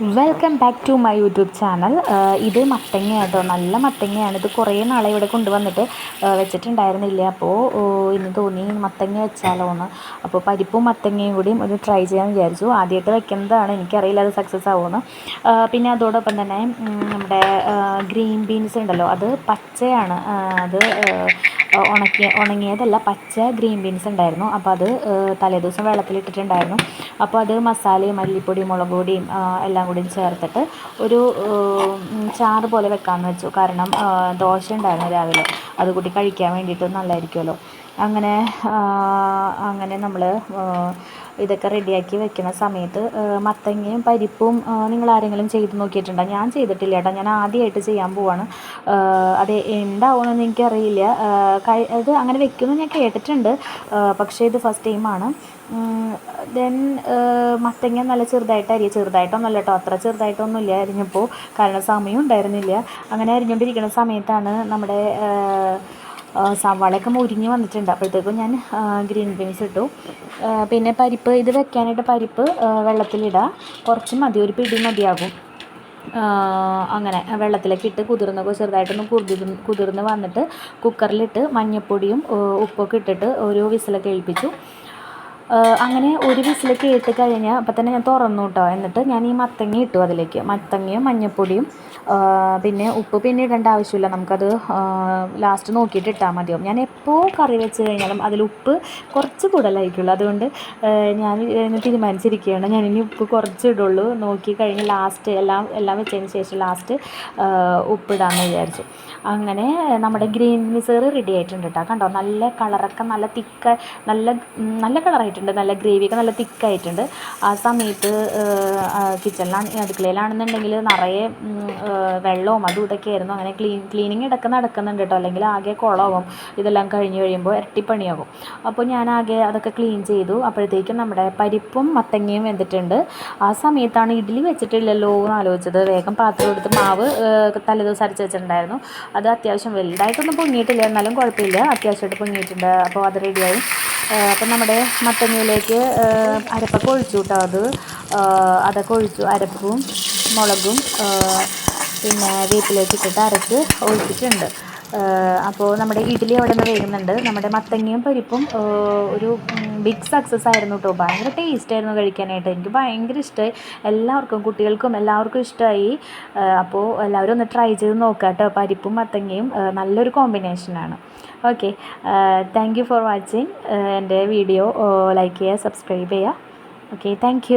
Welcome back to my YouTube channel ഇത് മത്തങ്ങ കേട്ടോ നല്ല മത്തങ്ങയാണ്. ഇത് കുറേ നാളെ ഇവിടെ കൊണ്ടുവന്നിട്ട് ആ, വെച്ചിട്ടുണ്ടായിരുന്നില്ല. അപ്പോൾ ഇന്ന് തോന്നി മത്തങ്ങ വെച്ചാലോ എന്ന് അപ്പോൾ പരിപ്പും മത്തങ്ങയും കൂടിയും ഒരു ട്രൈ ചെയ്യാൻ വിചാരിച്ചു. ആദ്യമായിട്ട് വെക്കുന്നതാണ്. എനിക്കറിയില്ല അത് സക്സസ് ആവുമെന്ന് പിന്നെ അതോടൊപ്പം തന്നെ നമ്മുടെ ഗ്രീൻ ബീൻസ് ഉണ്ടല്ലോ. അത് പച്ചയാണ്. അത് ഉണക്കിയ ഉണങ്ങിയതല്ല പച്ച ഗ്രീൻ ബീൻസ് ഉണ്ടായിരുന്നു. അപ്പോൾ അത് തലേദിവസം വെള്ളത്തിലിട്ടിട്ടുണ്ടായിരുന്നു അപ്പോൾ അത് മസാലയും മല്ലിപ്പൊടിയും മുളക് പൊടിയും എല്ലാം കൂടി ചേർത്തിട്ട് ഒരു ചാറ് പോലെ വെക്കാമെന്ന് വെച്ചു. കാരണം ദോശ ഉണ്ടായിരുന്നു രാവിലെ. അത് കൂടി കഴിക്കാൻ വേണ്ടിയിട്ട് നല്ലതായിരിക്കുമല്ലോ അങ്ങനെ അങ്ങനെ നമ്മൾ ഇതൊക്കെ റെഡിയാക്കി വെക്കുന്ന സമയത്ത് മത്തങ്ങയും പരിപ്പും നിങ്ങൾ ആരെങ്കിലും ചെയ്ത് നോക്കിയിട്ടുണ്ടോ? ഞാൻ ചെയ്തിട്ടില്ല കേട്ടോ. ഞാൻ ആദ്യമായിട്ട് ചെയ്യാൻ പോവാണ്. അത് എന്താവുമെന്ന് എനിക്കറിയില്ല. അത് അങ്ങനെ വെക്കുമെന്ന് ഞാൻ കേട്ടിട്ടുണ്ട്. പക്ഷേ ഇത് ഫസ്റ്റ് ടൈമാണ് ദെൻ മത്തങ്ങ നല്ല ചെറുതായിട്ട് അരിയ ചെറുതായിട്ടൊന്നുമല്ല കേട്ടോ. അത്ര ചെറുതായിട്ടൊന്നുമില്ല അരിഞ്ഞപ്പോൾ. കാരണം സമയം ഉണ്ടായിരുന്നില്ല. അങ്ങനെ അരിഞ്ഞുകൊണ്ടിരിക്കുന്ന സമയത്താണ് നമ്മുടെ സവാളയൊക്കെ മുരിഞ്ഞ് വന്നിട്ടുണ്ട്. അപ്പോഴത്തേക്കും ഞാൻ ഗ്രീൻ ബീൻസ് ഇട്ടു. പിന്നെ പരിപ്പ് ഇത് വെക്കാനായിട്ട് പരിപ്പ് വെള്ളത്തിലിടുക കുറച്ച് മതി ഒരു പിടി മതിയാകും. അങ്ങനെ വെള്ളത്തിലേക്ക് ഇട്ട് കുതിർന്ന് ചെറുതായിട്ടൊന്ന് കുതിർന്ന് കുതിർന്ന് വന്നിട്ട് കുക്കറിലിട്ട് മഞ്ഞൾപ്പൊടിയും ഉപ്പൊക്കെ ഇട്ടിട്ട് ഒരു വിസിലൊക്കെ ഏൽപ്പിച്ചു. അങ്ങനെ ഒരു വിസിലേക്ക് ഇട്ട് കഴിഞ്ഞാൽ അപ്പം തന്നെ ഞാൻ തുറന്നു കേട്ടോ എന്നിട്ട് ഞാൻ ഈ മത്തങ്ങ ഇട്ടു അതിലേക്ക്. മത്തങ്ങയും മഞ്ഞൾപ്പൊടിയും പിന്നെ ഉപ്പ് പിന്നെ ഇടേണ്ട ആവശ്യമില്ല. നമുക്കത് ലാസ്റ്റ് നോക്കിയിട്ട് ഇട്ടാൽ മതിയാവും. ഞാൻ എപ്പോൾ കറി വെച്ച് കഴിഞ്ഞാലും അതിൽ ഉപ്പ് കുറച്ച് കൂടുതലായിരിക്കുള്ളൂ. അതുകൊണ്ട് ഞാൻ തീരുമാനിച്ചിരിക്കുകയാണ്. ഞാൻ ഇനി ഉപ്പ് കുറച്ച് ഇടുള്ളൂ. നോക്കി കഴിഞ്ഞ് ലാസ്റ്റ് എല്ലാം എല്ലാം വെച്ചതിന് ശേഷം ലാസ്റ്റ് ഉപ്പിടാമെന്ന് വിചാരിച്ചു. അങ്ങനെ നമ്മുടെ ഗ്രീൻ മിസേറ് റെഡി ആയിട്ടുണ്ട് കേട്ടോ കണ്ടോ? നല്ല കളറൊക്കെ നല്ല തിക്ക നല്ല നല്ല നല്ല കളറായിട്ടുണ്ട് നല്ല ഗ്രേവിയൊക്കെ നല്ല തിക്കായിട്ടുണ്ട് ആ സമയത്ത് കിച്ചണിലാണ് അടുക്കളയിലാണെന്നുണ്ടെങ്കിൽ നിറയെ വെള്ളവും അതും ഇതൊക്കെ ആയിരുന്നു. അങ്ങനെ ക്ലീൻ ക്ലീനിങ് ഇടയ്ക്ക് നടക്കുന്നുണ്ട് കേട്ടോ അല്ലെങ്കിൽ ആകെ കുളമാവും ഇതെല്ലാം കഴിഞ്ഞ് കഴിയുമ്പോൾ ഇരട്ടിപ്പണിയാകും. അപ്പോൾ ഞാൻ ആകെ അതൊക്കെ ക്ലീൻ ചെയ്തു. അപ്പോഴത്തേക്കും നമ്മുടെ പരിപ്പും മത്തങ്ങയും വെന്തിട്ടുണ്ട്. ആ സമയത്താണ് ഇഡ്ഡലി വെച്ചിട്ടില്ലല്ലോ എന്ന് ആലോചിച്ചത്. വേഗം പാത്രം എടുത്ത് മാവ് തലേദിവസം അരച്ച് വെച്ചിട്ടുണ്ടായിരുന്നു. അത് അത്യാവശ്യം വലുതായിട്ടൊന്നും പൊങ്ങിയിട്ടില്ല. എന്നാലും കുഴപ്പമില്ല. അത്യാവശ്യമായിട്ട് പൊങ്ങിയിട്ടുണ്ട്. അപ്പോൾ അത് റെഡിയായി അപ്പം നമ്മുടെ മത്തങ്ങയിലേക്ക് അരപ്പൊക്കെ ഒഴിച്ചു കേട്ടോ അത്. അതൊക്കെ ഒഴിച്ചു. അരപ്പും മുളകും പിന്നെ വേപ്പിലേക്ക് ഇട്ടിട്ട് അരച്ച് ഒഴിച്ചിട്ടുണ്ട്. അപ്പോൾ നമ്മുടെ ഇഡ്ഡലി അവിടെ നിന്ന് വേകുന്നുണ്ട് നമ്മുടെ മത്തങ്ങയും പരിപ്പും ഒരു ബിഗ് സക്സസ് ആയിരുന്നു കേട്ടോ ഭയങ്കര ടേസ്റ്റ് ആയിരുന്നു കഴിക്കാനായിട്ട്. എനിക്ക് ഭയങ്കര ഇഷ്ടമായി എല്ലാവർക്കും കുട്ടികൾക്കും എല്ലാവർക്കും ഇഷ്ടമായി അപ്പോൾ എല്ലാവരും ഒന്ന് ട്രൈ ചെയ്ത് നോക്കുക കേട്ടോ പരിപ്പും മത്തങ്ങയും നല്ലൊരു കോമ്പിനേഷനാണ് okay thank you for watching എന്റെ വീഡിയോ ലൈക്ക് ചെയ്യുക സബ്സ്ക്രൈബ് ചെയ്യുക. Okay thank